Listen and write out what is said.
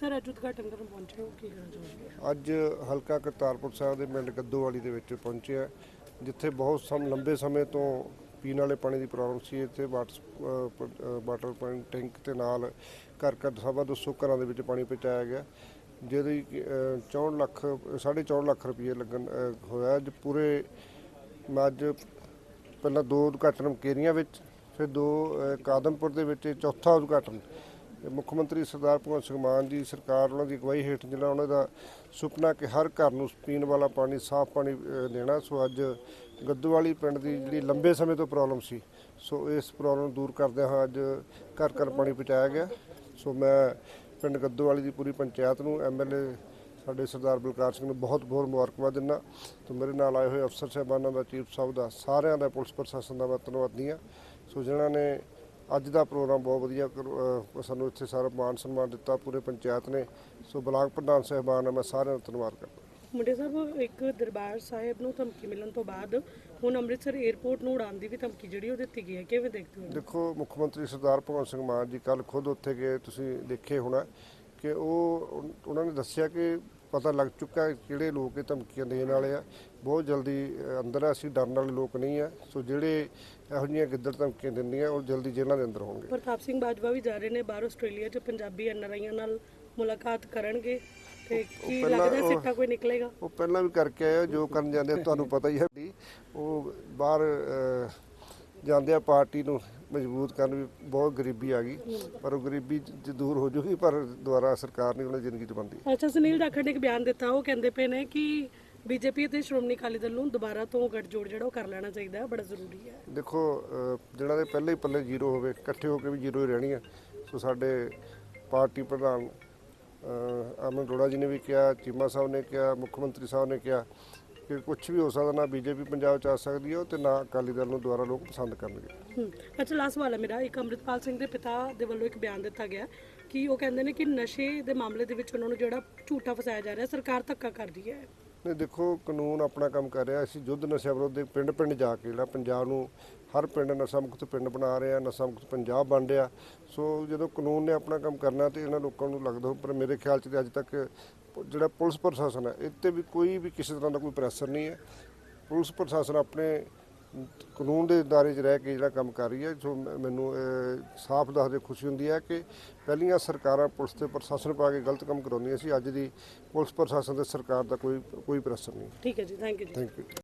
Sir ਅੱਜ ਉਦਘਾਟਨ ਕਰਨ ਪਹੁੰਚੇ ਹੋ? ਕੀ ਕਹਿਣਾ ਚਾਹੋਗੇ ਅੱਜ ਹਲਕਾ ਕਰਤਾਰਪੁਰ ਸਾਹਿਬ ਦੇ ਪਿੰਡ ਗੱਦੋਵਾਲੀ ਦੇ ਵਿੱਚ ਪਹੁੰਚਿਆ ਜਿੱਥੇ ਬਹੁਤ ਸਮ ਲੰਬੇ ਸਮੇਂ ਤੋਂ ਪੀਣ ਵਾਲੇ ਪਾਣੀ ਦੀ ਪ੍ਰੋਬਲਮ ਸੀ। ਇੱਥੇ ਵਾਟਰ ਵਾਟਰ ਪੁਆਇੰਟ ਟੈਂਕ ਤੇ ਨਾਲ ਘਰ ਘਰ ਸਵਾ 200 ਘਰਾਂ ਦੇ ਵਿੱਚ ਪਾਣੀ ਪਹੁੰਚਾਇਆ ਗਿਆ ਜਿਹਦੀ ਕਿ, ਅ, 64 ਲੱਖ 4.5 ਲੱਖ ਰੁਪਏ ਲੱਗਣ ਹੋਇਆ। ਅੱਜ ਪੂਰੇ ਅੱਜ ਪਹਿਲਾਂ ਦੋ ਉਦਘਾਟਨ ਕੇਰੀਆਂ ਵਿੱਚ ਫਿਰ ਦੋ ਕਾਦਮਪੁਰ ਦੇ ਵਿੱਚ ਚੌਥਾ ਉਦਘਾਟਨ ਮੁੱਖ ਮੰਤਰੀ ਸਰਦਾਰ ਭਗਵੰਤ ਸਿੰਘ ਮਾਨ ਜੀ, ਸਰਕਾਰ ਉਹਨਾਂ ਦੀ ਅਗਵਾਈ ਹੇਠ ਜਿਹੜਾ ਉਹਨਾਂ ਦਾ ਸੁਪਨਾ ਕਿ ਹਰ ਘਰ ਨੂੰ ਪੀਣ ਵਾਲਾ ਪਾਣੀ, ਸਾਫ਼ ਪਾਣੀ ਦੇਣਾ। ਸੋ ਅੱਜ ਗੱਦੋਵਾਲੀ ਪਿੰਡ ਦੀ ਜਿਹੜੀ ਲੰਬੇ ਸਮੇਂ ਤੋਂ ਪ੍ਰੋਬਲਮ ਸੀ, ਸੋ ਇਸ ਪ੍ਰੋਬਲਮ ਨੂੰ ਦੂਰ ਕਰਦਿਆਂ ਹਾਂ ਅੱਜ ਘਰ ਘਰ ਪਾਣੀ ਪਹੁੰਚਾਇਆ ਗਿਆ। ਸੋ ਮੈਂ ਪਿੰਡ ਗੱਦੋਵਾਲੀ ਦੀ ਪੂਰੀ ਪੰਚਾਇਤ ਨੂੰ ਐਮਐਲਏ ਸਾਡੇ ਸਰਦਾਰ ਬਲਕਾਰ ਸਿੰਘ ਨੂੰ ਬਹੁਤ ਬਹੁਤ ਮੁਬਾਰਕਬਾਦ ਦਿੰਦਾ। ਤੇ ਮੇਰੇ ਨਾਲ ਆਏ ਹੋਏ ਅਫਸਰ ਸਾਹਿਬਾਨਾਂ ਦਾ, ਚੀਫ ਸਾਹਿਬ ਦਾ, ਸਾਰਿਆਂ ਦਾ ਪੁਲਿਸ ਪ੍ਰਸ਼ਾਸਨ ਦਾ ਮੈਂ ਧੰਨਵਾਦੀ ਹਾਂ। ਸੋ ਜਿਨ੍ਹਾਂ ਨੇ ਅੱਜ ਦਾ ਪ੍ਰੋਗਰਾਮ ਬਹੁਤ ਵਧੀਆ ਸਾਨੂੰ ਇੱਥੇ ਸਾਰਾ ਮਾਨ ਸਨਮਾਨ ਦਿੱਤਾ ਪੂਰੇ ਪੰਚਾਇਤ ਨੇ। ਸੋ ਬਲਾਕ ਪ੍ਰਧਾਨ ਸਾਹਿਬਾਨ ਮੈਂ ਸਾਰਿਆਂ ਦਾ ਧੰਨਵਾਦ ਕਰਦਾ। ਮੁੰਡੇ ਸਾਹਿਬ ਇੱਕ ਦਰਬਾਰ ਸਾਹਿਬ ਨੂੰ ਧਮਕੀ ਮਿਲਣ ਤੋਂ ਬਾਅਦ ਹੁਣ ਅੰਮ੍ਰਿਤਸਰ 에ਅਰਪੋਰਟ ਨੂੰ ਉਡਾਉਣ ਦੀ ਵੀ ਧਮਕੀ ਜਿਹੜੀ ਉਹ ਦਿੱਤੀ ਗਈ ਹੈ ਕਿਵੇਂ ਦੇਖਦੇ ਹੋ? ਦੇਖੋ ਮੁੱਖ ਮੰਤਰੀ ਸਰਦਾਰ ਭਗਵੰਤ ਸਿੰਘ ਮਾਨ ਜੀ ਕੱਲ ਖੁਦ ਉੱਥੇ ਗਏ ਤੁਸੀਂ ਦੇਖੇ ਹੋਣਾ ਕਿ ਉਹ ਉਹਨਾਂ ਨੇ ਦੱਸਿਆ ਕਿ ਪਤਾ ਲੱਗ ਚੁੱਕਾ ਕਿਹੜੇ ਲੋਕ ਇਹ ਧਮਕੀਆਂ ਦੇਣ ਵਾਲੇ ਆ। ਬਹੁਤ ਜਲਦੀ ਅੰਦਰ ਅਸੀਂ ਡਰਨ ਵਾਲੇ ਲੋਕ ਨਹੀਂ ਆ। ਸੋ ਜਿਹੜੇ ਇਹੋ ਜਿਹੀਆਂ ਗਿੱਦੜ ਧਮਕੀਆਂ ਦਿੰਦੀਆਂ ਉਹ ਜਲਦੀ ਜੇਲ੍ਹਾਂ ਦੇ ਅੰਦਰ ਹੋਣਗੇ। ਪ੍ਰਤਾਪ ਸਿੰਘ ਬਾਜਵਾ ਵੀ ਜਾ ਰਹੇ ਨੇ ਬਾਹਰ ਆਸਟ੍ਰੇਲੀਆ 'ਚ ਪੰਜਾਬੀ ਐਨਆਰਆਈਆਂ ਨਾਲ ਮੁਲਾਕਾਤ ਕਰਨਗੇ। ਤੇ ਕੀ ਲੱਗਦਾ ਸਿੱਟਾ ਕੋਈ ਨਿਕਲੇਗਾ? ਉਹ ਪਹਿਲਾਂ ਵੀ ਕਰਕੇ ਆਏ ਆ, ਜੋ ਕਰਨ ਜਾਂਦੇ ਤੁਹਾਨੂੰ ਪਤਾ ਹੀ ਹੈ। ਉਹ ਬਾਹਰ ਜਾਂਦੇ ਆ ਪਾਰਟੀ ਨੂੰ ਮਜ਼ਬੂਤ ਕਰਨ ਵੀ ਬਹੁਤ ਗਰੀਬੀ ਆ ਗਈ ਪਰ ਉਹ ਗਰੀਬੀ ਜ ਦੂਰ ਹੋ ਜੂਗੀ ਪਰ ਦੁਬਾਰਾ ਸਰਕਾਰ ਨਹੀਂ ਉਹਨਾਂ ਦੀ ਜ਼ਿੰਦਗੀ ਚ ਬਣਦੀ ਅੱਛਾ ਸੁਨੀਲ ਜਾਖੜ ਨੇ ਇੱਕ ਬਿਆਨ ਦਿੱਤਾ ਉਹ ਕਹਿੰਦੇ ਪਏ ਨੇ ਕਿ ਬੀਜੇਪੀ ਅਤੇ ਸ਼੍ਰੋਮਣੀ ਅਕਾਲੀ ਦਲ ਨੂੰ ਦੁਬਾਰਾ ਤੋਂ ਗੱਠਜੋੜ ਜਿਹੜਾ ਉਹ ਕਰ ਲੈਣਾ ਚਾਹੀਦਾ ਹੈ ਬੜਾ ਜ਼ਰੂਰੀ ਹੈ। ਦੇਖੋ ਅਹ ਜਿਹਨਾਂ ਦੇ ਪਹਿਲੇ ਹੀ ਪੱਲੇ ਜ਼ੀਰੋ ਹੋਵੇ ਇਕੱਠੇ ਹੋ ਕੇ ਵੀ ਜ਼ੀਰੋ ਹੀ ਰਹਿਣੀ ਆ ਸੋ ਸਾਡੇ ਪਾਰਟੀ ਪ੍ਰਧਾਨ ਅਹ ਅਮਨ ਅਰੋੜਾ ਜੀ ਨੇ ਵੀ ਕਿਹਾ ਚੀਮਾ ਸਾਹਿਬ ਨੇ ਕਿਹਾ ਮੁੱਖ ਮੰਤਰੀ ਸਾਹਿਬ ਨੇ ਕਿਹਾ ਕਿ ਕੁਝ ਵੀ ਹੋ ਸਕਦਾ, ਨਾ ਬੀਜੇਪੀ ਪੰਜਾਬ ਚ ਆ ਸਕਦੀ ਹੈ ਤੇ ਨਾ ਅਕਾਲੀ ਦਲ ਨੂੰ ਦੁਬਾਰਾ ਲੋਕ ਪਸੰਦ ਕਰਨਗੇ। ਹੂੰ, ਅੱਛਾ ਲਾਸਟ ਸਵਾਲ ਹੈ ਮੇਰਾ, ਇੱਕ ਅੰਮ੍ਰਿਤਪਾਲ ਸਿੰਘ ਦੇ ਪਿਤਾ ਦੇ ਵੱਲੋਂ ਇੱਕ ਬਿਆਨ ਦਿੱਤਾ ਗਿਆ ਕਿ ਉਹ ਕਹਿੰਦੇ ਨੇ ਕਿ ਨਸ਼ੇ ਦੇ ਮਾਮਲੇ ਦੇ ਵਿੱਚ ਉਹਨਾਂ ਨੂੰ ਜਿਹੜਾ ਝੂਠਾ ਫਸਾਇਆ ਜਾ ਰਿਹਾ, ਸਰਕਾਰ ਧੱਕਾ ਕਰਦੀ ਹੈ। ਨਹੀਂ ਦੇਖੋ ਕਾਨੂੰਨ ਆਪਣਾ ਕੰਮ ਕਰ ਰਿਹਾ। ਅਸੀਂ ਯੁੱਧ ਨਸ਼ਾ ਵਿਰੋਧ ਦੇ ਪਿੰਡ ਪਿੰਡ ਜਾ ਕੇ ਜਿਹੜਾ ਪੰਜਾਬ ਨੂੰ ਹਰ ਪਿੰਡ ਨਸ਼ਾ ਮੁਕਤ ਪਿੰਡ ਬਣਾ ਰਿਹਾ ਨਸ਼ਾ ਮੁਕਤ ਪੰਜਾਬ ਬਣ ਰਿਹਾ। ਸੋ ਜਦੋਂ ਕਾਨੂੰਨ ਨੇ ਆਪਣਾ ਕੰਮ ਕਰਨਾ ਤੇ ਇਹਨਾਂ ਲੋਕਾਂ ਨੂੰ ਲੱਗਦਾ ਪਰ ਮੇਰੇ ਖਿਆਲ 'ਚ ਤੇ ਅੱਜ ਤੱਕ ਜਿਹੜਾ ਪੁਲਿਸ ਪ੍ਰਸ਼ਾਸਨ ਹੈ ਇਹ 'ਤੇ ਵੀ ਕੋਈ ਵੀ ਕਿਸੇ ਤਰ੍ਹਾਂ ਦਾ ਕੋਈ ਪ੍ਰੈਸ਼ਰ ਨਹੀਂ ਹੈ। ਪੁਲਿਸ ਪ੍ਰਸ਼ਾਸਨ ਆਪਣੇ ਕਾਨੂੰਨ ਦੇ ਦਾਇਰੇ 'ਚ ਰਹਿ ਕੇ ਜਿਹੜਾ ਕੰਮ ਕਰ ਰਹੀ ਹੈ ਸੋ ਮੈਨੂੰ ਸਾਫ਼ ਦੱਸਦੇ ਖੁਸ਼ੀ ਹੁੰਦੀ ਹੈ ਕਿ ਪਹਿਲੀਆਂ ਸਰਕਾਰਾਂ ਪੁਲਿਸ ਤੇ ਪ੍ਰਸ਼ਾਸਨ ਪਾ ਕੇ ਗਲਤ ਕੰਮ ਕਰਾਉਂਦੀਆਂ ਸੀ ਅੱਜ ਦੀ ਪੁਲਿਸ ਪ੍ਰਸ਼ਾਸਨ ਤੇ ਸਰਕਾਰ ਦਾ ਕੋਈ ਕੋਈ ਪ੍ਰੈਸ਼ਰ ਨਹੀਂ। ਠੀਕ ਹੈ ਜੀ ਥੈਂਕ ਯੂ ਜੀ। Thank you